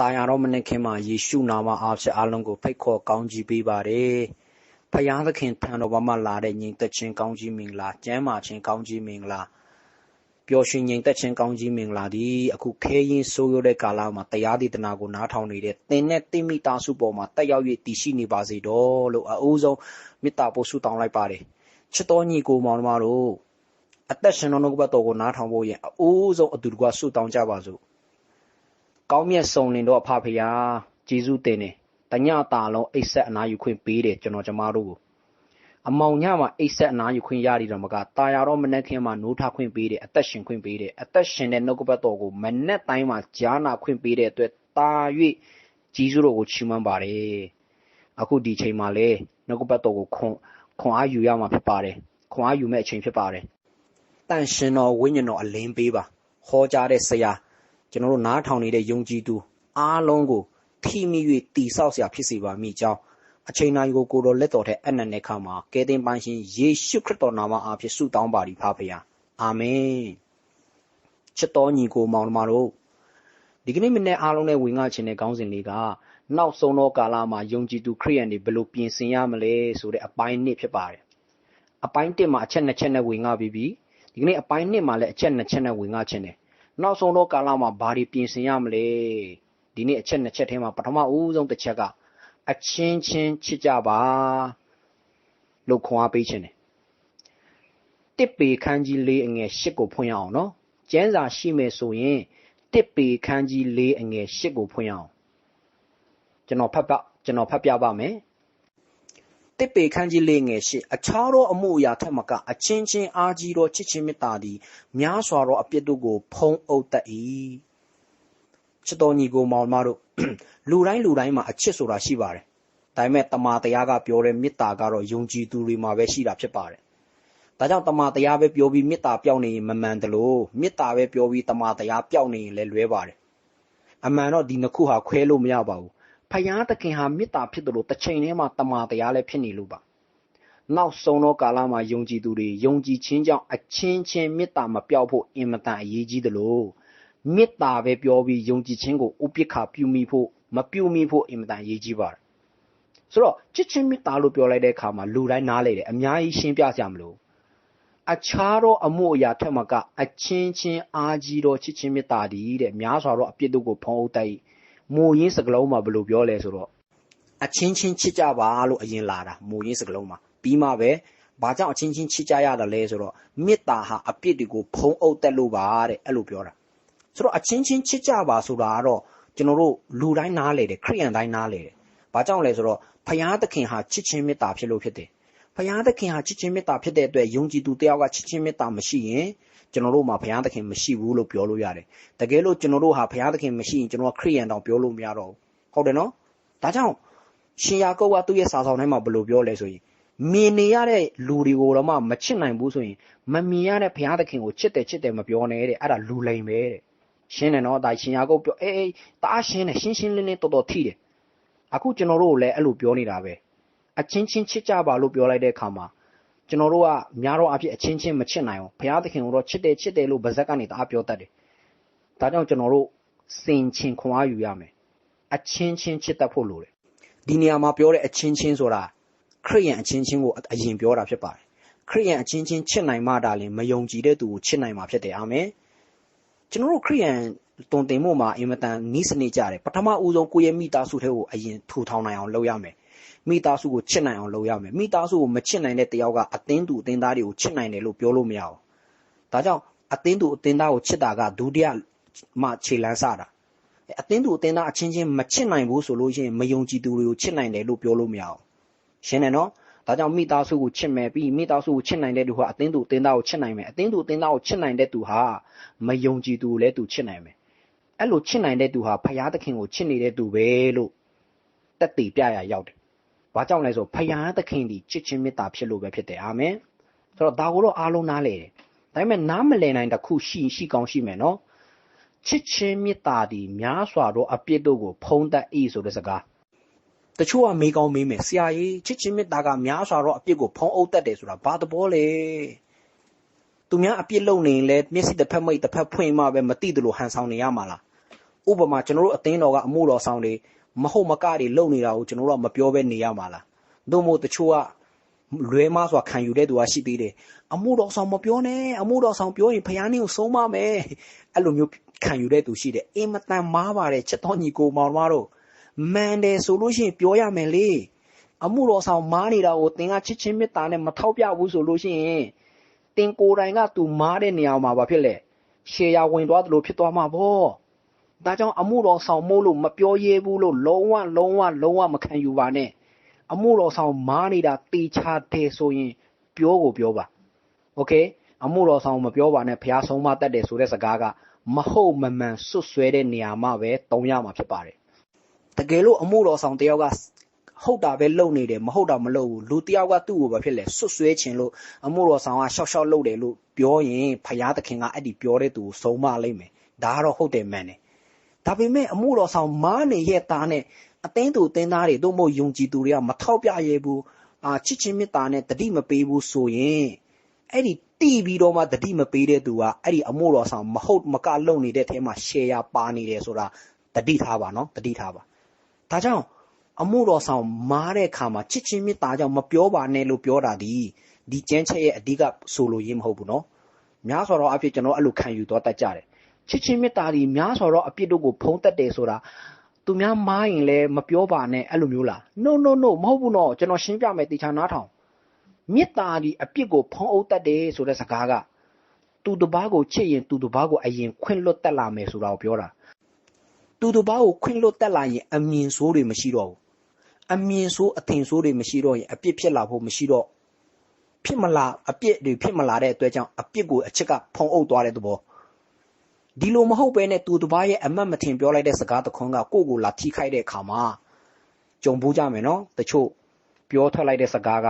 တာယာတော်မနေ့ခင်မှာယေရှုနာမအားဖြင့်အားလုံးကိုဖိတ်ခေါ်ကောင်းကြီးပေးပါတယ်။ဖယားသခင်ထံတော်မှာလာတဲ့ညီသက်ချင်းကောင်းကြီးမင်္ဂလာကျမ်းမာခြင်းကောင်းကြီးမင်္ဂလာပျော်ရွှင်ငြိမ်သက်ခြင်းကောင်းကြီးမင်္ဂလာဒီအခုခဲရင်ဆိုးရတဲ့ကာလမှာတရားဒေသနာကိုနားထောင်နေတဲ့သင်နဲ့တိမိသားစုပေါ်မှာတက်ရောက်၍တည်ရှိနေပါစေတော့လို့အအိုးဆုံးမေတ္တာပို့ဆုတောင်းလိုက်ပါတယ်ချစ်တော်ညီကိုမောင်နှမတို့အသက်ရှင်တော်နှုတ်ဘတ်တော်ကိုနားထောင်ဖို့ရင်အအိုးဆုံးအတူတကွဆုတောင်းကြပါစို့ ကောင်းမြတ်ဆုံးလင်တော့အဖဖရာဂျေဇုတင်နေတညတာလုံးအိတ်ဆက်အနာယူခွင့်ပေးတယ်ကျွန်တော်ကျမတို့ကိုအမောင်ညမှာအိတ်ဆက်အနာယူခွင့်ရရတော့မကတာယာတော့မနဲ့ခင်မှာနိုးထခွင့်ပေးတယ်အသက်ရှင်ခွင့်ပေးတယ်အသက်ရှင်တဲ့နှုတ်ကပတ်တော်ကိုမနဲ့တိုင်းမှာကြားနာခွင့်ပေးတဲ့အတွက်တာ၍ဂျေဇုတော်ကိုချီးမွမ်းပါတယ်အခုဒီချိန်မှာလေနှုတ်ကပတ်တော်ကိုခွန်ခွန်အားယူရမှာဖြစ်ပါတယ်ခွန်အားယူမဲ့အချိန်ဖြစ်ပါတယ်တန်ရှင်တော်ဝိညာဉ်တော်အလင်းပေးပါဟောကြားတဲ့ဆရာ ကျွန်တော်တို့နားထောင်နေတဲ့ယုံကြည်သူအားလုံးကိုထိမိ၍တိဆောက်เสียဖြစ်စေပါမိကြောင်းအချိန်တိုင်းကိုကိုတော်လက်တော်ထဲအနန္တခါမှာကဲတင်ပန်းရှင်ယေရှုခရစ်တော်နာမအားဖြင့်ဆုတောင်းပါသည်ဖာဖရာအာမင်ချစ်တော်ညီကိုမောင်နှမတို့ဒီကနေ့မနေ့အားလုံးနဲ့ဝင်ငါခြင်းတဲ့ခေါင်းစဉ်လေးကနောက်ဆုံးသောကာလမှာယုံကြည်သူခရိယန်တွေဘယ်လိုပြင်ဆင်ရမလဲဆိုတဲ့အပိုင်းနှစ်ဖြစ်ပါတယ်အပိုင်း1မှာအချက်2ချက်နဲ့ဝင်ငါပြီးပြီဒီကနေ့အပိုင်း2မှာလည်းအချက်2ချက်နဲ့ဝင်ငါခြင်းတယ် နောက်ဆုံးသောကာလမှာဘာတွေပြင်ဆင်ရမလဲဒီနေ့အချက်နှစ်ချက်ထဲမှာပထမဦးဆုံးတစ်ချက်ကအချင်းချင်းချစ်ကြပါလို့ခွန်အားပေးခြင်းတယ်တစ်ပေခန်းကြီးလေးအငယ်၈ကိုဖွင့်ရအောင်နော်ကျန်းစာရှိမယ်ဆိုရင်တစ်ပေခန်းကြီးလေးအငယ်၈ကိုဖွင့်ရအောင်ကျွန်တော်ဖတ်ပါကျွန်တော်ဖတ်ပြပါမယ် တစ်ပေခန်းကြီးလေးငယ်ရှိအခြားသောအမှုအရာထက်မကအချင်းချင်းအားကြီးသောချစ်ချင်းမေတ္တာသည်များစွာသောအပြစ်တို့ကို ဖုံးအုပ်တတ်၏ချစ်တော်ညီကိုမောင်မတို့လူတိုင်းလူတိုင်းမှာအချစ်ဆိုတာရှိပါတယ်ဒါပေမဲ့တမာတရားကပြောတဲ့မေတ္တာကတော့ယုံကြည်သူတွေမှာပဲရှိတာဖြစ်ပါတယ်ဒါကြောင့်တမာတရားပဲပြောပြီးမေတ္တာပြောင်းနေရင်မမှန်တယ်လို့မေတ္တာပဲပြောပြီးတမာတရားပြောင်းနေရင်လည်းလွဲပါတယ်အမှန်တော့ဒီနှစ်ခုဟာခွဲလို့မရပါဘူး ဖယားသခင်ဟာမေတ္တာဖြစ်တယ်လို့တစ်ချိန်တည်းမှာတမာတရားလည်းဖြစ်နေလို့ပါနောက်ဆုံးသောကာလမှာယုံကြည်သူတွေယုံကြည်ခြင်းကြောင့်အချင်းချင်းမေတ္တာမပြောက်ဖို့အင်မတန်အရေးကြီးတယ်လို့မေတ္တာပဲပြောပြီးယုံကြည်ခြင်းကိုဥပိ္ပခပြုမိဖို့မပြုမိဖို့အင်မတန်အရေးကြီးပါတယ်ဆိုတော့ချစ်ချင်းမေတ္တာလို့ပြောလိုက်တဲ့အခါမှာလူတိုင်းနားလေတယ်အများကြီးရှင်းပြစရာမလိုအခြားသောအမှုအရာထက်မှကအချင်းချင်းအားကြီးသောချစ်ချင်းမေတ္တာတည်းတဲ့များစွာသောအပြစ်တို့ကိုဖုံးအုပ်တိုက် မူရင်းစကလုံးမှာဘယ်လိုပြောလဲဆိုတော့အချင်းချင်းချစ်ကြပါလို့အရင်လာတာမူရင်းစကလုံးမှာပြီးမှပဲဘာကြောင့်အချင်းချင်းချစ်ကြရတာလဲဆိုတော့မေတ္တာဟာအပြစ်တွေကိုဖုံးအုပ်တက်လို့ပါတဲ့အဲ့လိုပြောတာဆိုတော့အချင်းချင်းချစ်ကြပါဆိုတာကတော့ကျွန်တော်တို့လူတိုင်းနားလေတယ်ခရိယန်တိုင်းနားလေတယ်ဘာကြောင့်လဲဆိုတော့ဖယားသခင်ဟာချစ်ချင်းမေတ္တာဖြစ်လို့ဖြစ်တယ်ဖယားသခင်ဟာချစ်ချင်းမေတ္တာဖြစ်တဲ့အတွက်ယုံကြည်သူတယောက်ကချစ်ချင်းမေတ္တာမရှိရင် ကျွန်တော်တို့မှာဘုရားသခင်မရှိဘူးလို့ပြောလို့ရတယ်တကယ်လို့ကျွန်တော်တို့ဟာဘုရားသခင်မရှိရင်ကျွန်တော်ခရိယန်တောင်ပြောလို့မရတော့ဘူးဟုတ်တယ်နော်ဒါကြောင့်ရှင်ယာကုပ်ကသူ့ရဲ့စာဆောင်ထဲမှာဘယ်လိုပြောလဲဆိုရင်မြင်နေရတဲ့လူတွေကိုတော့မှမချစ်နိုင်ဘူးဆိုရင်မမြင်ရတဲ့ဘုရားသခင်ကိုချစ်တယ်ချစ်တယ်မပြောနဲ့တဲ့အဲ့ဒါလူလိမ်ပဲတဲ့ရှင်းတယ်နော်ဒါရှင်ယာကုပ်ပြောအေးအေးတအားရှင်းတယ်ရှင်းရှင်းလင်းလင်းတော်တော်ထိတယ်အခုကျွန်တော်တို့ကိုလည်းအဲ့လိုပြောနေတာပဲအချင်းချင်းချစ်ကြပါလို့ပြောလိုက်တဲ့အခါမှာ ကျွန်တော်တို့ကများတော့အဖြစ်အချင်းချင်းမချစ်နိုင်အောင်ဘုရားသခင်ကိုတော့ချစ်တယ်ချစ်တယ်လို့ဗဇက်ကနေတအားပြောတတ်တယ်။ဒါကြောင့်ကျွန်တော်တို့စင်ချင်းခွန်အားယူရမယ်။အချင်းချင်းချစ်တတ်ဖို့လိုတယ်။ဒီနေရာမှာပြောတဲ့အချင်းချင်းဆိုတာခရိယန်အချင်းချင်းကိုအရင်ပြောတာဖြစ်ပါတယ်။ခရိယန်အချင်းချင်းချစ်နိုင်မှဒါလည်းမယုံကြည်တဲ့သူကိုချစ်နိုင်မှာဖြစ်တယ်အာမင်။ကျွန်တော်တို့ခရိယန်တုံတင်မှုမှာအင်မတန်နီးစနစ်ကြတယ်ပထမဦးဆုံးကိုယ့်ရဲ့မိသားစုထဲကိုအရင်ထူထောင်နိုင်အောင်လုပ်ရမယ် မိသားစုကိုချစ်နိုင်အောင်လုပ်ရမယ်မိသားစုကိုမချစ်နိုင်တဲ့တယောက်ကအသင်းသူအသင်းသားတွေကိုချစ်နိုင်တယ်လို့ပြောလို့မရဘူးဒါကြောင့်အသင်းသူအသင်းသားကိုချစ်တာကဒုတိယမှခြေလန်းစတာအသင်းသူအသင်းသားအချင်းချင်းမချစ်နိုင်ဘူးဆိုလို့ရှိရင်မယုံကြည်သူတွေကိုချစ်နိုင်တယ်လို့ပြောလို့မရဘူးရှင်းတယ်နော်ဒါကြောင့်မိသားစုကိုချစ်မယ်ပြီးမိသားစုကိုချစ်နိုင်တဲ့သူဟာအသင်းသူအသင်းသားကိုချစ်နိုင်မယ်အသင်းသူအသင်းသားကိုချစ်နိုင်တဲ့သူဟာမယုံကြည်သူကိုလည်းသူချစ်နိုင်မယ်အဲ့လိုချစ်နိုင်တဲ့သူဟာဖရာသခင်ကိုချစ်နေတဲ့သူပဲလို့တက်တည်ပြရရောက်တယ် ဘာကြောင့်လဲဆိုဖယားသခင်ဒီချစ်ချင်းမေတ္တာဖြစ်လို့ပဲဖြစ်တယ်အာမင်ဆိုတော့ဒါကိုတော့အားလုံးနားလေတယ်ဒါပေမဲ့နားမလည်နိုင်တခုရှိရှိကောင်းရှိမယ်နော်ချစ်ချင်းမေတ္တာဒီများစွာသောအပြစ်တို့ကိုဖုံးတတ်၏ဆိုတဲ့စကားတချို့ကမေးကောင်းမေးမယ်ဆရာကြီးချစ်ချင်းမေတ္တာကများစွာသောအပြစ်ကိုဖုံးအုပ်တတ်တယ်ဆိုတာဘာသဘောလဲသူများအပြစ်လုပ်နေရင်လည်းမျက်စိတစ်ဖက်မိတ်တစ်ဖက်ဖွင့်မှပဲမသိတယ်လို့ဟန်ဆောင်နေရမှာလားဥပမာကျွန်တော်တို့အသင်းတော်ကအမှုတော်ဆောင်တွေ မဟုတ်မကတွေလုပ်နေတာကိုကျွန်တော်တို့ကမပြောဘဲနေရမှာလားသို့မဟုတ်တချို့ကလွဲမစွာခံယူတဲ့သူကရှိသေးတယ်အမှုတော်ဆောင်မပြောနဲ့အမှုတော်ဆောင်ပြောရင်ဖယားနင်းကိုဆုံးမမယ်အဲ့လိုမျိုးခံယူတဲ့သူရှိတယ်အင်မတန်မားပါတယ်ချက်တော်ညီကိုမောင်တို့မန်တယ်ဆိုလို့ရှိရင်ပြောရမယ်လေအမှုတော်ဆောင်မားနေတာကိုသင်ကချစ်ချင်းမေတ္တာနဲ့မထောက်ပြဘူးဆိုလို့ရှိရင်တင်ကိုယ်တိုင်ကသူမားတဲ့နေရာမှာဘာဖြစ်လဲရှေယာဝင်သွားသလိုဖြစ်သွားမှာပေါ့ ဒါကြောင့်အမှုတော်ဆောင်မို့လို့မပြောရဲဘူးလို့လုံးဝလုံးဝလုံးဝမခံယူပါနဲ့အမှုတော်ဆောင်မားနေတာတေချာတယ်ဆိုရင်ပြောကိုပြောပါโอเคအမှုတော်ဆောင်မပြောပါနဲ့ဖះဆုံးမတတ်တယ်ဆိုတဲ့စကားကမဟုတ်မမှန်ဆွတ်ဆွဲတဲ့နေရာမှာပဲတုံးရမှာဖြစ်ပါတယ်တကယ်လို့အမှုတော်ဆောင်တယောက်ကဟုတ်တာပဲလုပ်နေတယ်မဟုတ်တာမလုပ်ဘူးလူတယောက်ကသူ့ကိုပဲဖြစ်လဲဆွတ်ဆွဲခြင်းလို့အမှုတော်ဆောင်ကရှောက်ရှောက်လုပ်တယ်လို့ပြောရင်ဖရာသခင်ကအဲ့ဒီပြောတဲ့သူကိုဆုံးမလိုက်မယ်ဒါကတော့ဟုတ်တယ်မှန်တယ် ဒါပေမဲ့အမှုတော်ဆောင်မားနေရဲ့သားနဲ့အသင်းသူအသင်းသားတွေတို့မို့ယုံကြည်သူတွေကမထောက်ပြရဲဘူးအာချစ်ချင်းမေတ္တာနဲ့တတိမပေးဘူးဆိုရင်အဲ့ဒီတီးပြီးတော့မှတတိမပေးတဲ့သူကအဲ့ဒီအမှုတော်ဆောင်မဟုတ်မကလုံနေတဲ့ထဲမှာ share ပါနေတယ်ဆိုတာတတိထားပါနော်တတိထားပါဒါကြောင့်အမှုတော်ဆောင်မားတဲ့အခါမှာချစ်ချင်းမေတ္တာကြောင့်မပြောပါနဲ့လို့ပြောတာဒီဒီကျန်းချက်ရဲ့အဓိကဆိုလိုရင်းမဟုတ်ဘူးနော်များစွာသောအဖြစ်ကျွန်တော်အဲ့လိုခံယူတော့တတ်ကြတယ် ချစ်ချင်းမေတ္တာဒီများစွာသောအပြစ်တို့ကိုဖုံးတက်တယ်ဆိုတာသူများမားရင်လည်းမပြောပါနဲ့အဲ့လိုမျိုးလား no no no မဟုတ်ဘူးနော်ကျွန်တော်ရှင်းပြမယ်တေချာနားထောင်မေတ္တာဒီအပြစ်ကိုဖုံးအုပ်တတ်တယ်ဆိုတဲ့စကားကသူတစ်ပါးကိုချစ်ရင်သူတစ်ပါးကိုအရင်ခွင့်လွတ်တက်လာမယ်ဆိုတာကိုပြောတာသူတစ်ပါးကိုခွင့်လွတ်တက်လာရင်အမြင်ဆိုးတွေမရှိတော့ဘူးအမြင်ဆိုးအထင်ဆိုးတွေမရှိတော့ရင်အပြစ်ဖြစ်လာဖို့မရှိတော့ဖြစ်မလာအပြစ်တွေဖြစ်မလာတဲ့အတွက်ကြောင့်အပြစ်ကိုအချက်ကဖုံအုပ်သွားတဲ့သဘော ဒီလိုမဟုတ်ဘဲနဲ့သူတစ်ပါးရဲ့အမတ်မထင်ပြောလိုက်တဲ့စကားတခွန်းကကိုယ့်ကိုလာထိခိုက်တဲ့အခါမှာကြုံဖို့ကြမယ်နော်တချို့ပြောထွက်လိုက်တဲ့စကားက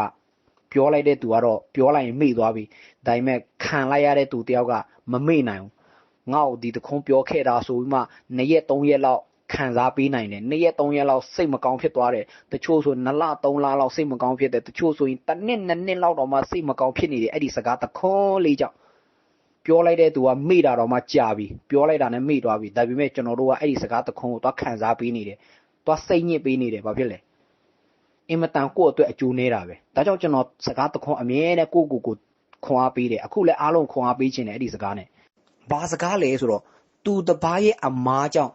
ပြောလိုက်တဲ့သူကတော့ပြောလိုက်ရင်မေ့သွားပြီဒါပေမဲ့ခံလိုက်ရတဲ့သူတယောက်ကမမေ့နိုင်ဘူးငါ့ကိုဒီတခွန်းပြောခဲ့တာဆိုပြီးမှ2ရက်3ရက်လောက်ခံစားပေးနိုင်တယ်2ရက်3ရက်လောက်စိတ်မကောင်းဖြစ်သွားတယ်တချို့ဆို2လ3လလောက်စိတ်မကောင်းဖြစ်တယ်တချို့ဆိုရင်တစ်နှစ်နှစ်နှစ်လောက်တော့မှစိတ်မကောင်းဖြစ်နေတယ်အဲ့ဒီစကားတခွန်းလေးကြောင့် ပြောလိုက်တဲ့သူကမေ့တာတော့မှကြာပြီပြောလိုက်တာနဲ့မေ့သွားပြီဒါပေမဲ့ကျွန်တော်တို့ကအဲ့ဒီစကားတခွန်းကိုသွားခံစားပေးနေတယ်သွားစိတ်ညစ်ပေးနေတယ်ဘာဖြစ်လဲအင်မတန်ကိုယ့်အတွက်အကျိုးနေတာပဲဒါကြောင့်ကျွန်တော်စကားတခွန်းအမြဲတမ်းကိုယ့်ကိုယ်ကိုခွန်အားပေးတယ်အခုလည်းအားလုံးခွန်အားပေးခြင်းတယ်အဲ့ဒီစကားနဲ့ဘာစကားလဲဆိုတော့သူတပားရဲ့အမားကြောင့်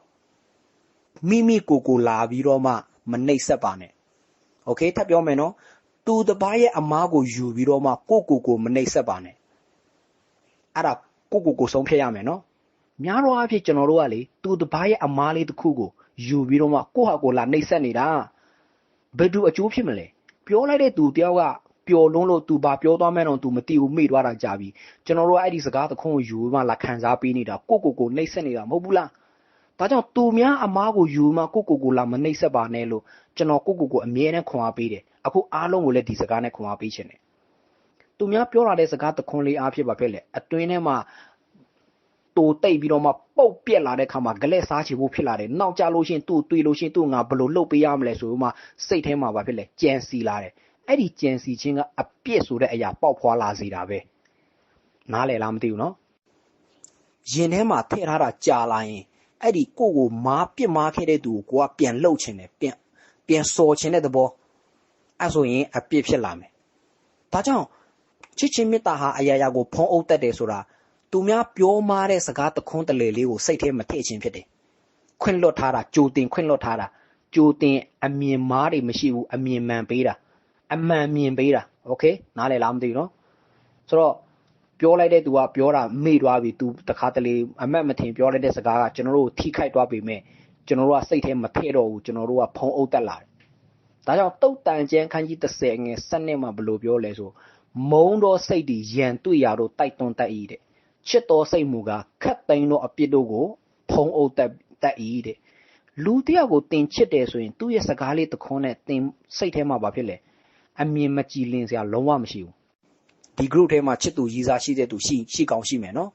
မိမိကိုယ်ကိုလာပြီးတော့မှမနှိပ်စက်ပါနဲ့โอเคထပ်ပြောမယ်နော်သူတပားရဲ့အမားကိုယူပြီးတော့မှကိုယ့်ကိုယ်ကိုမနှိပ်စက်ပါနဲ့ အဲ့ဒါကိုယ့်ကိုယ်ကိုဆုံးဖြတ်ရမယ်နော်များတော့အဖြစ်ကျွန်တော်တို့ကလေသူတပားရဲ့အမားလေးတစ်ခုကိုယူပြီးတော့မှကိုယ့်ဟာကိုယ်လာနှိပ်စက်နေတာဘယ်သူအကျိုးဖြစ်မလဲပြောလိုက်တဲ့သူတယောက်ကပျော်လွန်းလို့ तू ဘာပြောသွားမှန်းတော့ तू မသိဘူးမေ့သွားတာကြာပြီကျွန်တော်တို့အဲ့ဒီစကားသခွန်းကိုယူမှလာခံစားပေးနေတာကိုကိုကိုနှိပ်စက်နေတာမဟုတ်ဘူးလားဒါကြောင့်သူများအမားကိုယူမှကိုကိုကိုလာမနှိပ်စက်ပါနဲ့လို့ကျွန်တော်ကိုကိုကိုအမြဲတမ်းခွန်အားပေးတယ်အခုအားလုံးကိုလည်းဒီစကားနဲ့ခွန်အားပေးခြင်းတယ် သူများပြောလာတဲ့စကားသခွန်းလေးအားဖြစ်ပါဖြစ်လေအတွင်းထဲမှာတူတိတ်ပြီးတော့မှပုတ်ပြက်လာတဲ့ခါမှာဂလက်စားချေဖို့ဖြစ်လာတယ်။နောက်ကြလို့ရှိရင်သူ့တွေ့လို့ရှိရင်သူ့ငါဘယ်လိုလုပ်ပေးရမလဲဆိုတော့မှစိတ်ထဲမှာဘာဖြစ်လဲကြံစီလာတယ်။အဲ့ဒီကြံစီခြင်းကအပြစ်ဆိုတဲ့အရာပေါက်ဖွာလာစေတာပဲ။နားလည်လားမသိဘူးနော်။ရင်ထဲမှာထည့်ထားတာကြာလာရင်အဲ့ဒီကိုကိုမားပြစ်မားခဲ့တဲ့သူကိုကိုကပြန်လှုပ်ချင်တယ်ပြန်ပြန်စော်ချင်တဲ့သဘောအဲ့ဆိုရင်အပြစ်ဖြစ်လာမယ်။ဒါကြောင့် ချစ်ချင်းမေတ္တာဟာအရာရာကိုဖုံးအုပ်တတ်တယ်ဆိုတာသူများပြောမားတဲ့စကားတခွန်းတလေလေးကိုစိတ်ထဲမထည့်ခြင်းဖြစ်တယ်။ခွင့်လွတ်ထားတာကြိုတင်ခွင့်လွတ်ထားတာကြိုတင်အမြင်မားတွေမရှိဘူးအမြင်မှန်ပေးတာအမှန်မြင်ပေးတာโอเคနားလည်လားမသိဘူးเนาะဆိုတော့ပြောလိုက်တဲ့သူကပြောတာမေ့သွားပြီသူတခါတလေအမတ်မထင်ပြောလိုက်တဲ့စကားကကျွန်တော်တို့ထိခိုက်သွားပြီမဲ့ကျွန်တော်တို့ကစိတ်ထဲမထည့်တော့ဘူးကျွန်တော်တို့ကဖုံးအုပ်တက်လာတယ်ဒါကြောင့်တုတ်တန်ကျန်းခန်းကြီး30ငယ်7နှစ်မှာဘယ်လိုပြောလဲဆို မုံတော်စိတ်တွေရန်တွေ့ရတော့တိုက်တွန်းတတ်၏တဲ့ချစ်တော်စိတ်မူကခတ်သိမ်းသောအပြစ်တို့ကိုဖုံးအုပ်တတ်တတ်၏တဲ့လူတယောက်ကိုတင်ချစ်တယ်ဆိုရင်သူ့ရဲ့စကားလေးတခွန်းနဲ့တင်စိတ်ထဲမှာဘာဖြစ်လဲအမြင်မကြည်လင်စရာလုံးဝမရှိဘူးဒီ group ထဲမှာချစ်သူရည်စားရှိတဲ့သူရှိရှိကောင်းရှိမယ်နော်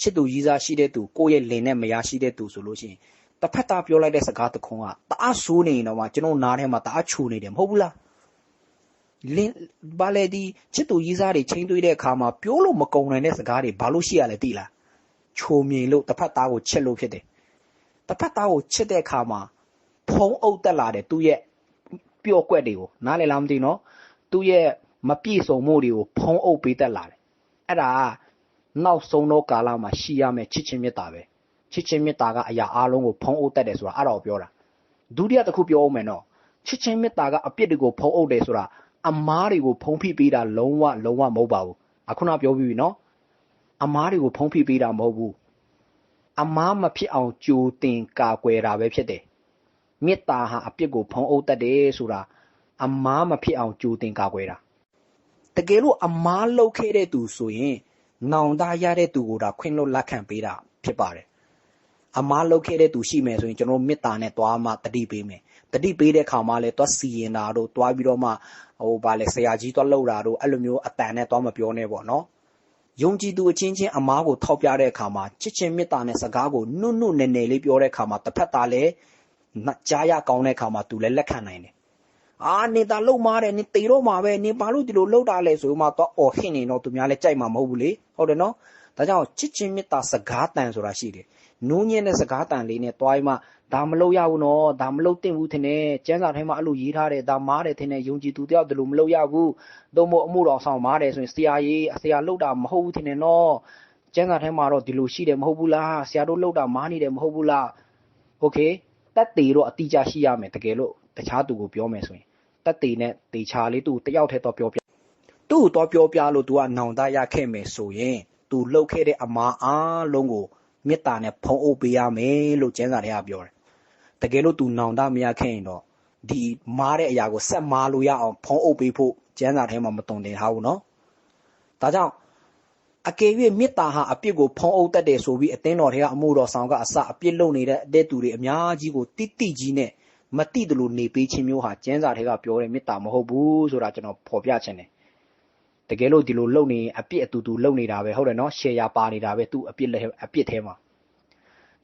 ချစ်သူရည်စားရှိတဲ့သူကိုယ့်ရဲ့လင်နဲ့မရရှိတဲ့သူဆိုလို့ရှိရင်တစ်ဖက်သားပြောလိုက်တဲ့စကားတခွန်းကတအားဆိုးနေရင်တော့မှကျွန်တော်နားထဲမှာတအားချူနေတယ်မဟုတ်ဘူးလား လင်းဘာလဲဒီချစ်သူရည်စားတွေချင်းသွေးတဲ့အခါမှာပြောလို့မကုံနိုင်တဲ့စကားတွေဘာလို့ရှိရလဲသိလားချိုမြင်လို့တစ်ဖက်သားကိုချစ်လို့ဖြစ်တယ်တစ်ဖက်သားကိုချစ်တဲ့အခါမှာဖုံးအုပ်တက်လာတယ်သူ့ရဲ့ပျော့ကွက်တွေကိုနားလည်လားမသိဘူးနော်သူ့ရဲ့မပြည့်စုံမှုတွေကိုဖုံးအုပ်ပေးတက်လာတယ်အဲ့ဒါကနောက်ဆုံးသောကာလမှာရှိရမယ်ချစ်ချင်းမေတ္တာပဲချစ်ချင်းမေတ္တာကအရာအလုံးကိုဖုံးအုပ်တက်တယ်ဆိုတာအဲ့ဒါကိုပြောတာဒုတိယတစ်ခုပြောအောင်မယ်နော်ချစ်ချင်းမေတ္တာကအပြစ်တွေကိုဖုံးအုပ်တယ်ဆိုတာ အမားတွေကိုဖုံးဖိပေးတာလုံးဝလုံးဝမဟုတ်ပါဘူးအခုနပြောပြီးပြီနော်အမားတွေကိုဖုံးဖိပေးတာမဟုတ်ဘူးအမားမဖြစ်အောင်ကြိုတင်ကာကွယ်တာပဲဖြစ်တယ်မေတ္တာဟာအပြစ်ကိုဖုံးအုပ်တတ်တယ်ဆိုတာအမားမဖြစ်အောင်ကြိုတင်ကာကွယ်တာတကယ်လို့အမားလုပ်ခဲ့တဲ့သူဆိုရင်နောင်တရတဲ့သူကိုဒါခွင့်လွတ်လက်ခံပေးတာဖြစ်ပါတယ်အမားလုပ်ခဲ့တဲ့သူရှိမယ်ဆိုရင်ကျွန်တော်မေတ္တာနဲ့တွားမှတတိပေးမယ်တတိပေးတဲ့ခါမှလည်းတွားစီရင်တာတို့တွားပြီးတော့မှ ဟိုဗာလေဆရာကြီးတွားလှုပ်တာတို့အဲ့လိုမျိုးအတန်နဲ့တွားမပြောနဲ့ပေါ့နော်ယုံကြည်သူအချင်းချင်းအမားကိုထောက်ပြတဲ့အခါမှာချစ်ချင်းမေတ္တာနဲ့စကားကိုနုနုနယ်နယ်လေးပြောတဲ့အခါမှာတစ်ဖက်သားလည်းကြားရကောင်းတဲ့အခါမှာသူလည်းလက်ခံနိုင်တယ်အာနေတာလုံမားတယ်နေတေတော့မှာပဲနေဘာလို့ဒီလိုလှုပ်တာလဲဆိုမှတော့အော်ဟင့်နေတော့သူများလည်းကြိုက်မှာမဟုတ်ဘူးလေဟုတ်တယ်နော်ဒါကြောင့်ချစ်ချင်းမေတ္တာစကားတန်ဆိုတာရှိတယ်နူးညံ့တဲ့စကားတန်လေးနဲ့တွားပြီးမှ ဒါမလုပ်ရဘူးနော်ဒါမလုပ်သင့်ဘူးထင်တယ်ကျန်းစာထဲမှာအဲ့လိုရေးထားတယ်ဒါမားတယ်ထင်တယ်ယုံကြည်သူတယောက်ဒီလိုမလုပ်ရဘူးသို့မဟုတ်အမှုတော်ဆောင်မားတယ်ဆိုရင်ဆရာကြီးဆရာလှုပ်တာမဟုတ်ဘူးထင်တယ်နော်ကျန်းစာထဲမှာတော့ဒီလိုရှိတယ်မဟုတ်ဘူးလားဆရာတို့လှုပ်တာမားနေတယ်မဟုတ်ဘူးလားโอเคတက်တေတော့အတိအကျရှိရမယ်တကယ်လို့တခြားသူကိုပြောမယ်ဆိုရင်တက်တေနဲ့တေချာလေးသူတယောက်တည်းတော့ပြောပြသူ့ကိုတော့ပြောပြလို့ तू ကနောင်တရခဲ့မယ်ဆိုရင် तू လှုပ်ခဲ့တဲ့အမားအားလုံးကိုမေတ္တာနဲ့ဖုံးအုပ်ပေးရမယ်လို့ကျမ်းစာထဲကပြောတယ် တကယ်လို့သူနောင်တမရခဲ့ရင်တော့ဒီမားတဲ့အရာကိုဆက်မားလို့ရအောင်ဖုံးအုပ်ပေးဖို့ကျမ်းစာထဲမှာမတုံတင်ထားဘူးနော်ဒါကြောင့်အကယ်၍မေတ္တာဟာအပြစ်ကိုဖုံးအုပ်တတ်တယ်ဆိုပြီးအသင်းတော်ထဲကအမှုတော်ဆောင်ကအစအပြစ်လုပ်နေတဲ့အတဲ့သူတွေအများကြီးကိုတိတိကြီးနဲ့မတိတလို့နေပေးခြင်းမျိုးဟာကျမ်းစာထဲကပြောတဲ့မေတ္တာမဟုတ်ဘူးဆိုတာကျွန်တော်ဖော်ပြခြင်းတယ်တကယ်လို့ဒီလိုလုပ်နေအပြစ်အတူတူလုပ်နေတာပဲဟုတ်တယ်နော်ရှယ်ယာပါနေတာပဲသူ့အပြစ်အပြစ်ထဲမှာ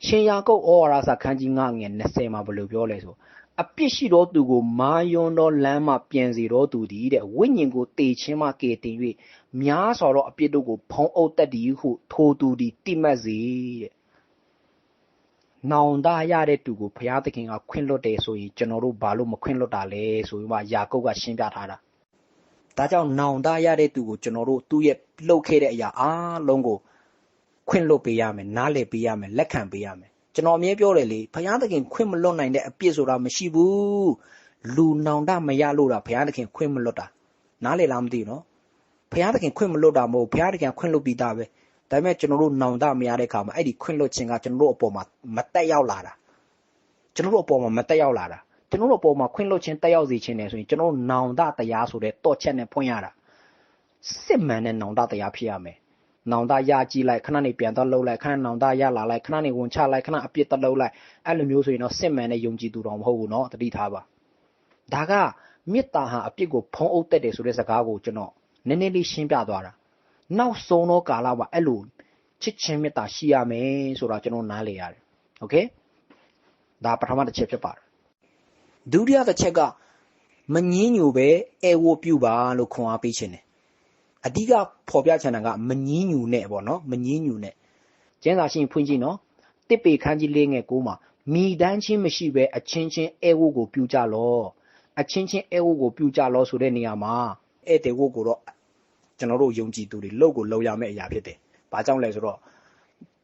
ရှင်ယာကုတ်ဩဝါဒစာခန်းကြီး9ငယ်20မှာဘယ်လိုပြောလဲဆိုအပြစ်ရှိသောသူကိုမာယွန်းသောလမ်းမှပြန်စီသောသူသည်တဲ့ဝိညာဉ်ကိုတေခြင်းမှကေတင်၍များစွာသောအပြစ်တို့ကိုဖုံးအုပ်တတ်သည်ဟုထိုသူသည်တိမှတ်စေတဲ့နောင်တရတဲ့သူကိုဘုရားသခင်ကခွင့်လွတ်တယ်ဆိုရင်ကျွန်တော်တို့ဘာလို့မခွင့်လွတ်တာလဲဆိုပြီးမှယာကုပ်ကရှင်းပြထားတာဒါကြောင့်နောင်တရတဲ့သူကိုကျွန်တော်တို့သူ့ရဲ့လှုပ်ခဲ့တဲ့အရာအားလုံးကို ခွင့်လွတ်ပေးရမယ်နားလည်ပေးရမယ်လက်ခံပေးရမယ်ကျွန်တော်အမြဲပြောတယ်လေဘုရားသခင်ခွင့်မလွတ်နိုင်တဲ့အပြစ်ဆိုတာမရှိဘူးလူနောင်တမရလို့တာဘုရားသခင်ခွင့်မလွတ်တာနားလည်လားမသိဘူးနော်ဘုရားသခင်ခွင့်မလွတ်တာမဟုတ်ဘုရားသခင်ခွင့်လွတ်ပြီးသားပဲဒါပေမဲ့ကျွန်တော်တို့နောင်တမရတဲ့ခါမှာအဲ့ဒီခွင့်လွတ်ခြင်းကကျွန်တော်တို့အပေါ်မှာမတက်ရောက်လာတာကျွန်တော်တို့အပေါ်မှာမတက်ရောက်လာတာကျွန်တော်တို့အပေါ်မှာခွင့်လွတ်ခြင်းတက်ရောက်စေခြင်းနဲ့ဆိုရင်ကျွန်တော်တို့နောင်တတရားဆိုတဲ့တော့ချက်နဲ့ဖွင့်ရတာစစ်မှန်တဲ့နောင်တတရားဖြစ်ရမယ် နောင်တရကြည့်လိုက်ခဏနေပြန်တော့လှုပ်လိုက်ခဏနောင်တရလာလိုက်ခဏနေဝင်ချလိုက်ခဏအပြစ်တက်လှုပ်လိုက်အဲ့လိုမျိုးဆိုရင်တော့စစ်မှန်တဲ့ယုံကြည်သူတော်မဟုတ်ဘူးเนาะတတိထားပါဒါကမေတ္တာဟာအပြစ်ကိုဖုံးအုပ်တတ်တယ်ဆိုတဲ့စကားကိုကျွန်တော်နည်းနည်းလေးရှင်းပြသွားတာနောက်ဆုံးသောကာလမှာအဲ့လိုချစ်ချင်းမေတ္တာရှိရမယ်ဆိုတာကျွန်တော်နားလည်ရတယ်โอเคဒါပထမတစ်ချက်ဖြစ်ပါတယ်ဒုတိယတစ်ချက်ကမငင်းညူပဲအဲဝပြုပါလို့ခွန်အားပေးခြင်းတယ် အဓိကဖော်ပြချင်တာကမငင်းညူနဲ့ပေါ့နော်မငင်းညူနဲ့ကျမ်းစာရှိရင်ဖွင့်ကြည့်နော်တစ်ပေခန်းကြီးလေးငယ်ကိုမှာမိတန်းချင်းမရှိပဲအချင်းချင်းအဲဝကိုပြုကြလောအချင်းချင်းအဲဝကိုပြုကြလောဆိုတဲ့နေရာမှာဧည့်သည်ဝကိုတော့ကျွန်တော်တို့ယုံကြည်သူတွေလောက်ကိုလောက်ရမယ့်အရာဖြစ်တယ်။ဘာကြောင့်လဲဆိုတော့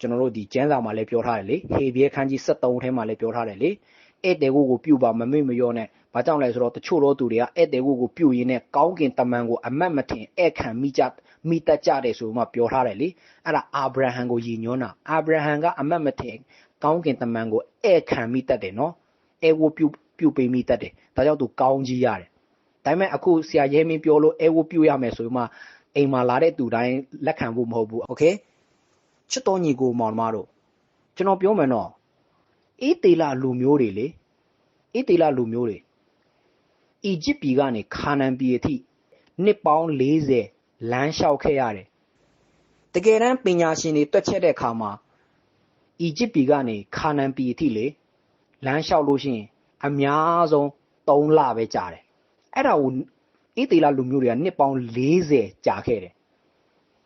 ကျွန်တော်တို့ဒီကျမ်းစာမှာလည်းပြောထားတယ်လေ။ဟေဘရဲခန်းကြီး73ထဲမှာလည်းပြောထားတယ်လေ။ဧည့်သည်ဝကိုပြုပါမမေ့မလျော့နဲ့။ ။ဘာကြောင့်လဲဆိုတော့တချို့တော့သူတွေကဧည့်သည်ကိုကိုပြုတ်ရင်းနဲ့ကောင်းကင်တမန်ကိုအမတ်မထင်ဧခံမိကြမိတတ်ကြတယ်ဆိုမှပြောထားတယ်လေ။အဲ့ဒါအာဗြဟံကိုရည်ညွှန်းတာ။အာဗြဟံကအမတ်မထင်ကောင်းကင်တမန်ကိုဧခံမိတတ်တယ်နော်။ဧဝပြုတ်ပြုတ်ပေးမိတတ်တယ်။ဒါကြောင့်သူကောင်းကြီးရတယ်။ဒါပေမဲ့အခုဆရာရဲမင်းပြောလို့ဧဝပြုတ်ရမယ်ဆိုမှအိမ်မှာလာတဲ့သူတိုင်းလက်ခံဖို့မဟုတ်ဘူး။ Okay ။ချစ်တော်ညီကိုမောင်မတို့ကျွန်တော်ပြောမယ်နော်။အေးတေလာလူမျိုးတွေလေ။အေးတေလာလူမျိုးတွေ အီဂျစ်ပြည်ကနေခါနန်ပြည်အထိနှစ်ပေါင်း40လမ်းလျှောက်ခဲ့ရတယ်တကယ်တမ်းပညာရှင်တွေတွက်ချက်တဲ့အခါမှာအီဂျစ်ပြည်ကနေခါနန်ပြည်အထိလေလမ်းလျှောက်လို့ရှိရင်အများဆုံး3လပဲကြာတယ်အဲ့ဒါကိုဣသေလလူမျိုးတွေကနှစ်ပေါင်း40ကြာခဲ့တယ်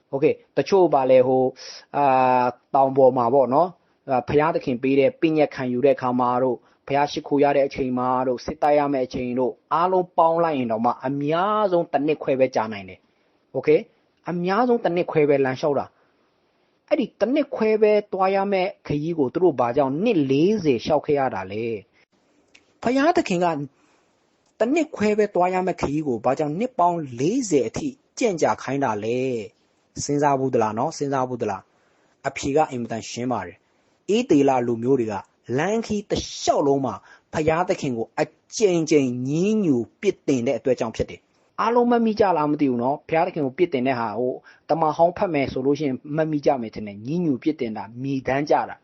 โอเคတချို့ပါလဲဟိုအာတောင်ပေါ်မှာပေါ့နော် အာဖရာသခင်ပေးတဲ့ပညာခံယူတဲ့အခါမှာတို့ ဖရာရှိခိုးရတဲ့အချိန်မှာတို့စစ်တိုက်ရမယ့်အချိန်တို့အားလုံးပေါင်းလိုက်ရင်တော့မှအများဆုံးတစ်နှစ်ခွဲပဲကြာနိုင်တယ်โอเคအများဆုံးတစ်နှစ်ခွဲပဲလမ်းလျှောက်တာအဲ့ဒီတစ်နှစ်ခွဲပဲတွားရမယ့်ခရီးကိုသူတို့ဘာကြောင့်နှစ်40လျှောက်ခဲ့ရတာလဲဖရာသခင်ကတစ်နှစ်ခွဲပဲတွားရမယ့်ခရီးကိုဘာကြောင့်နှစ်ပေါင်း40အထိကြင့်ကြခိုင်းတာလဲစဉ်းစားဘူးသလားနော်စဉ်းစားဘူးသလားအဖြေကအင်မတန်ရှင်းပါတယ်အေးတေလာလူမျိုးတွေက လမ်းခီးတစ်လျှောက်လုံးမှာဖရာသခင်ကိုအကြိမ်ကြိမ်ညင်းညူပစ်တင်တဲ့အတွက်ကြောင့်ဖြစ်တယ်အားလုံးမမိကြလားမသိဘူးနော်ဖရာသခင်ကိုပစ်တင်တဲ့ဟာဟိုတမဟောင်းဖတ်မယ်ဆိုလို့ရှိရင်မမိကြမယ်ထင်တယ်ညင်းညူပစ်တင်တာမိတန်းကြတာ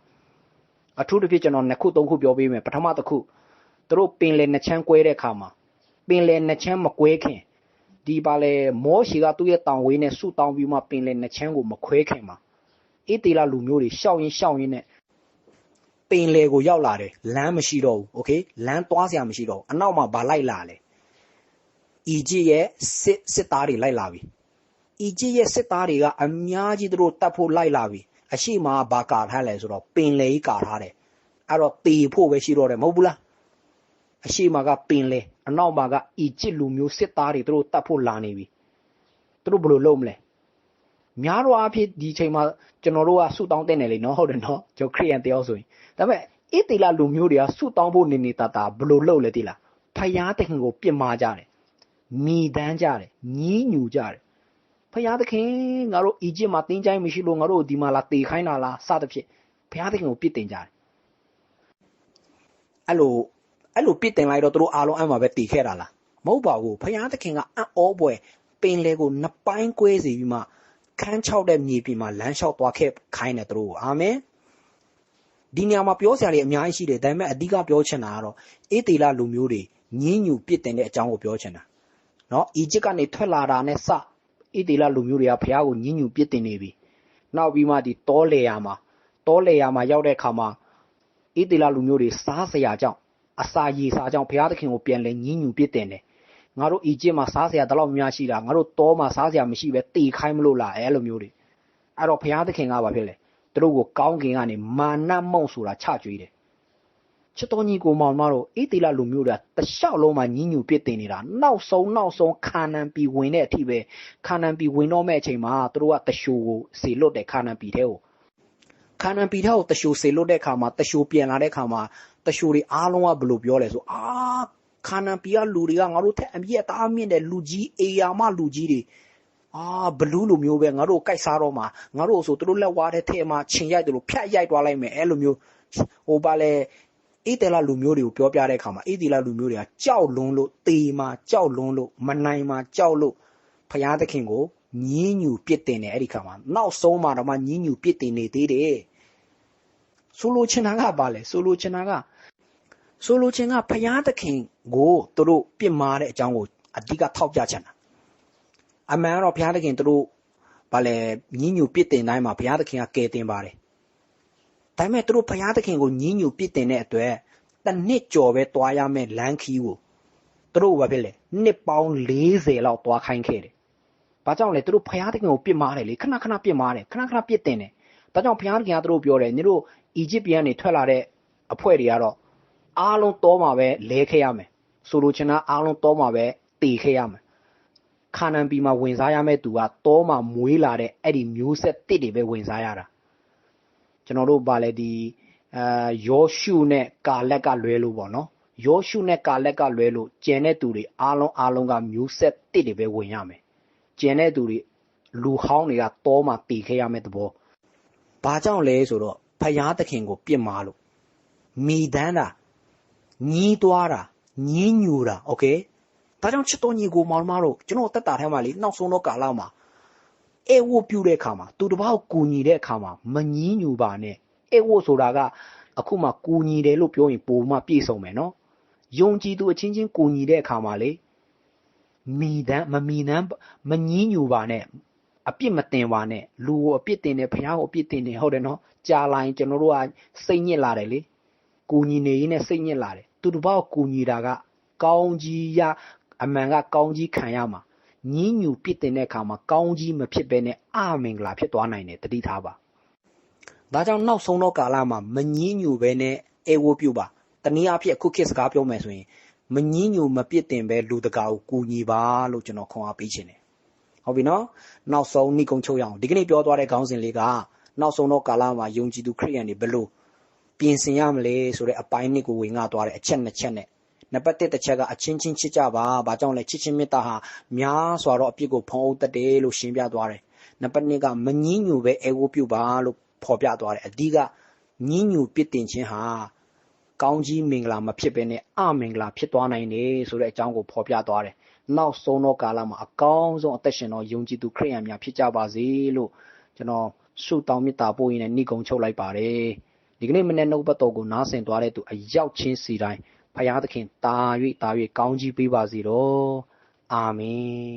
အထူးသဖြင့်ကျွန်တော်နှစ်ခုသုံးခုပြောပေးမယ်ပထမတစ်ခုသူတို့ပင်လယ်နှချမ်းကွဲတဲ့ခါမှာပင်လယ်နှချမ်းမကွဲခင်ဒီပါလေမောရှိကသူ့ရဲ့တောင်ဝေးနဲ့ဆူတောင်ပြီးမှပင်လယ်နှချမ်းကိုမခွဲခင်မှာအေးတေလာလူမျိုးတွေရှောက်ရင်ရှောက်ရင်နဲ့ ပင်လယ်ကိုရောက်လာတယ်လမ်းမရှိတော့ဘူးโอเคလမ်းသွားစရာမရှိတော့ဘူးအနောက်မှာဗာလိုက်လာတယ်အီဂျစ်ရဲ့စစ်စစ်သားတွေလိုက်လာပြီအီဂျစ်ရဲ့စစ်သားတွေကအများကြီးသူတို့တတ်ဖို့လိုက်လာပြီအရှိမဘာကာထားလဲဆိုတော့ပင်လယ်ကြီးကာထားတယ်အဲ့တော့တေဖို့ပဲရှိတော့တယ်မဟုတ်ဘူးလားအရှိမကပင်လယ်အနောက်မှာကအီဂျစ်လူမျိုးစစ်သားတွေသူတို့တတ်ဖို့လာနေပြီသူတို့ဘယ်လိုလုပ်မလဲ များတော့အဖြစ်ဒီချိန်မှာကျွန်တော်တို့ကဆူတောင်းတဲ့နေလေနော်ဟုတ်တယ်နော်ကျွန်တော်ခရိယန်တယောက်ဆိုရင်ဒါပေမဲ့ဣတိလလူမျိုးတွေကဆူတောင်းဖို့နေနေတာတာဘယ်လိုလုပ်လဲတိလားဖယားတခင်ကိုပြစ်မှားကြတယ်မိတန်းကြတယ်ညီးညူကြတယ်ဖယားသခင်ငါတို့အီဂျစ်မှာတင်းကြိုင်းမရှိလို့ငါတို့ဒီမှာလာတေခိုင်းတာလားစသဖြင့်ဖယားသခင်ကိုပြစ်တင်ကြတယ်အဲ့လိုအဲ့လိုပြစ်တင်လိုက်တော့သူတို့အားလုံးအဲ့မှာပဲတည်ခဲ့တာလားမဟုတ်ပါဘူးဖယားသခင်ကအံ့ဩပွဲပင်လေကိုနှစ်ပိုင်းကွဲစီပြီးမှ ခန်းချောက်တဲ့မြေပြင်မှာလမ်းလျှောက်သွားခဲ့ခိုင်းတယ်သူတို့အာမင်ဒီနေရာမှာပြောစရာတွေအများကြီးရှိတယ်ဒါပေမဲ့အဓိကပြောချင်တာကတော့အေတေလာလူမျိုးတွေညင်းညူပြစ်တင်တဲ့အကြောင်းကိုပြောချင်တာနော်အီဂျစ်ကနေထွက်လာတာနဲ့စအေတေလာလူမျိုးတွေကဘုရားကိုညင်းညူပြစ်တင်နေပြီနောက်ပြီးမှဒီတောလေယာမှာတောလေယာမှာရောက်တဲ့အခါမှာအေတေလာလူမျိုးတွေစားစရာကြောင့်အစာရေစာကြောင့်ဘုရားသခင်ကိုပြန်လဲညင်းညူပြစ်တင်တယ် ငါတို့အီဂျစ်မှာစားစရာတလောက်များရှိတာငါတို့တောမှာစားစရာမရှိပဲတေခိုင်းမလို့လားအဲ့လိုမျိုးတွေအဲ့တော့ဘုရားသခင်ကဘာဖြစ်လဲသူတို့ကိုကောင်းကင်ကနေမာနမုံဆိုတာချကြွေးတယ်ချစ်တော်ညီကိုမောင်မတို့အေးတီလာလူမျိုးတွေကတလျှောက်လုံးမှာညှဉ်းညူပစ်တင်နေတာနောက်ဆုံးနောက်ဆုံးခါနန်ပြည်ဝင်တဲ့အထိပဲခါနန်ပြည်ဝင်တော့မဲ့အချိန်မှာသူတို့ကတရှိုးကိုစေလွတ်တယ်ခါနန်ပြည်ထဲကိုခါနန်ပြည်ထဲကိုတရှိုးစေလွတ်တဲ့အခါမှာတရှိုးပြန်လာတဲ့အခါမှာတရှိုးတွေအားလုံးကဘယ်လိုပြောလဲဆိုအာ ခါနန်ပြည်ကလူတွေကငါတို့ထက်အမြင့်တားမြင့်တဲ့လူကြီးအေယာမလူကြီးတွေအာဘလူးလိုမျိုးပဲငါတို့ကြိုက်စားတော့မှာငါတို့ဆိုသူတို့လက်ဝါးတဲ့ထဲမှာခြင်ရိုက်တယ်လို့ဖြတ်ရိုက်သွားလိုက်မယ်အဲ့လိုမျိုးဟိုပါလေအေးတယ်လာလူမျိုးတွေကိုပြောပြတဲ့အခါမှာအေးတယ်လာလူမျိုးတွေကကြောက်လွန်းလို့တေမာကြောက်လွန်းလို့မနိုင်မှာကြောက်လို့ဖျားသခင်ကိုညင်းညူပြစ်တင်တယ်အဲ့ဒီခါမှာနောက်ဆုံးမှာတော့မှညင်းညူပြစ်တင်နေသေးတယ်ဆိုလိုချင်တာကဘာလဲဆိုလိုချင်တာက ဆိုလိုချင်ကဖျားသခင်ကိုသူတို့ပြစ်မှားတဲ့အကြောင်းကိုအဓိကထောက်ပြချင်တာအမှန်တော့ဘုရားသခင်တို့ဗာလဲညဉ်းညူပြစ်တင်တိုင်းမှာဘုရားသခင်ကကယ်တင်ပါတယ်ဒါပေမဲ့တို့ဘုရားသခင်ကိုညဉ်းညူပြစ်တင်တဲ့အတွက်တစ်နှစ်ကျော်ပဲတွားရမယ်လမ်းခီးကိုတို့ဘာဖြစ်လဲနှစ်ပေါင်း40လောက်တွားခိုင်းခဲ့တယ်ဘာကြောင့်လဲတို့ဘုရားသခင်ကိုပြစ်မှားတယ်လေခဏခဏပြစ်မှားတယ်ခဏခဏပြစ်တင်တယ်ဒါကြောင့်ဘုရားသခင်ကတို့ပြောတယ်ညီတို့အီဂျစ်ပြည်ကနေထွက်လာတဲ့အဖွဲ့တွေကတော့ အားလုံးတောမှာပဲလဲခဲ့ရမယ်ဆိုလိုချင်တာအားလုံးတောမှာပဲတည်ခဲ့ရမယ်ခါနန်ပြည်မှာဝင်စားရမယ့်သူကတောမှာမွေးလာတဲ့အဲ့ဒီမျိုးဆက်တစ်တွေပဲဝင်စားရတာကျွန်တော်တို့ဗာလဲဒီအာယောရှုနဲ့ကာလက်ကလွဲလို့ပေါ့နော်ယောရှုနဲ့ကာလက်ကလွဲလို့ကျန်တဲ့သူတွေအားလုံးအားလုံးကမျိုးဆက်တစ်တွေပဲဝင်ရမယ်ကျန်တဲ့သူတွေလူဟောင်းတွေကတောမှာတည်ခဲ့ရမယ့်သဘောဘာကြောင့်လဲဆိုတော့ဖယားသခင်ကိုပြစ်မှားလို့မိတန်းတာ ညီးသွားတာညင်းညူတာโอเคဒါကြောင့်ချစ်တော်ညီကိုမောင်မတို့ကျွန်တော်တက်တာထဲမှာလေနောက်ဆုံးတော့ကာလမှာအဲဝတ်ပြုတဲ့အခါမှာသူတစ်ပါးကိုကူညီတဲ့အခါမှာမငင်းညူပါနဲ့အဲဝတ်ဆိုတာကအခုမှကူညီတယ်လို့ပြောရင်ပိုမှပြည့်စုံမယ်နော်ယုံကြည်သူအချင်းချင်းကူညီတဲ့အခါမှာလေမိတန်းမမိတန်းမငင်းညူပါနဲ့အပြစ်မတင်ပါနဲ့လူကိုအပြစ်တင်တယ်ဖះကိုအပြစ်တင်တယ်ဟုတ်တယ်နော်ကြာလာရင်ကျွန်တော်တို့ကစိတ်ညစ်လာတယ်လေကူညီနေရင်းနဲ့စိတ်ညစ်လာတယ် သူတစ်ပါးကိုကူညီတာက ကောင်းကြီးရအမှန်ကကောင်းကြီးခံရမှာညင်းညူပြစ်တင်တဲ့အခါမှာကောင်းကြီးမဖြစ်ဘဲနဲ့အမင်္ဂလာဖြစ်သွားနိုင်တယ်တတိထားပါဒါကြောင့်နောက်ဆုံးသောကာလမှာမငင်းညူပဲနဲ့အဲဝပြုပါတနည်းအားဖြင့်အခုခေတ်စကားပြောမယ်ဆိုရင်မငင်းညူမပြစ်တင်ပဲလူတကာကိုကူညီပါလို့ကျွန်တော်ခွန်အားပေးခြင်းတယ်ဟုတ်ပြီနော်နောက်ဆုံးနှိကုံချုပ်ရအောင်ဒီကနေ့ပြောသွားတဲ့ခေါင်းစဉ်လေးကနောက်ဆုံးသောကာလမှာယုံကြည်သူခရိယန်တွေဘယ်လို ပြင်ဆင်ရမလဲဆိုတဲ့အပိုင်းနှစ်ကိုဝင်ငါသွားတဲ့အချက်နှစ်ချက်နဲ့နံပါတ်1တစ်ချက်ကအချင်းချင်းချစ်ကြပါ။ဘာကြောင့်လဲချစ်ချင်းမေတ္တာဟာများစွာသောအပြစ်ကိုဖုံးအုပ်တတ်တယ်လို့ရှင်းပြသွားတယ်။နံပါတ်2ကမငင်းညူပဲအဲဝပြုပါလို့ဖော်ပြသွားတယ်။အဓိကညင်းညူပြစ်တင်ခြင်းဟာကောင်းကြီးမင်္ဂလာမဖြစ်ဘဲနဲ့အမင်္ဂလာဖြစ်သွားနိုင်တယ်ဆိုတဲ့အကြောင်းကိုဖော်ပြသွားတယ်။နောက်ဆုံးသောကာလမှာအကောင်းဆုံးအသက်ရှင်သောယုံကြည်သူခရိယန်များဖြစ်ကြပါစေလို့ကျွန်တော်ဆုတောင်းမေတ္တာပို့ရင်းနဲ့နှိကုံချုပ်လိုက်ပါတယ်။ ဒီကနေ့မနေ့နှုတ်ပတ်တော်ကိုနားဆင်သွားတဲ့သူအရောက်ချင်းစီတိုင်းဖရာသခင်တာ၍တာ၍ကောင်းကြီးပေးပါစေတော့အာမင်